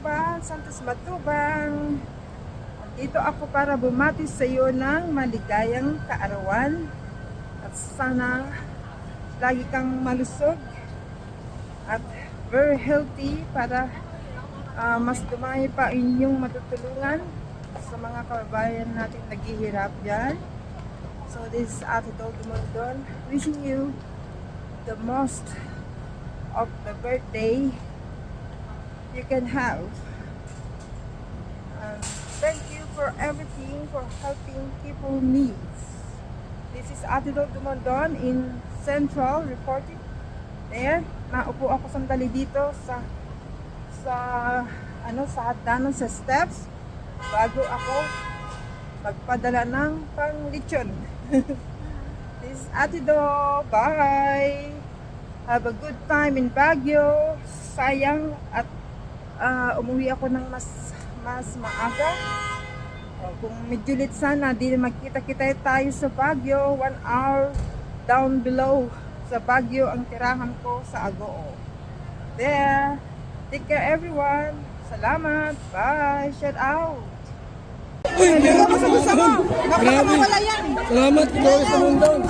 Matubang, Santos Matubang. Dito ako para bumati sa iyo ng maligayang kaarawan. At sana lagi kang malusog at very healthy para ah, mas dumami pa inyong matutulungan sa mga kababayan natin naghihirap dyan. So this is Ate Dol Dumondon wishing you the most of the birthday you can have. Um, thank you for everything, for helping people needs. This is Ate Dol Dumondon in Central reporting. There, naupo ako sandali dito sa sa ano sa hagdanan sa steps bago ako magpadala ng panglitsyon. This is Ate Do. Bye! Have a good time in Baguio. Sayang at ah, umuwi ako ng mas mas maaga. O, kung medyo late sana, di magkita-kita tayo sa Baguio. One hour down below sa Baguio ang tirahan ko sa Agoo. There. Take care everyone. Salamat. Bye. Shout out. Uy, ka sa Grabe. Salamat, Dolores Lumondon.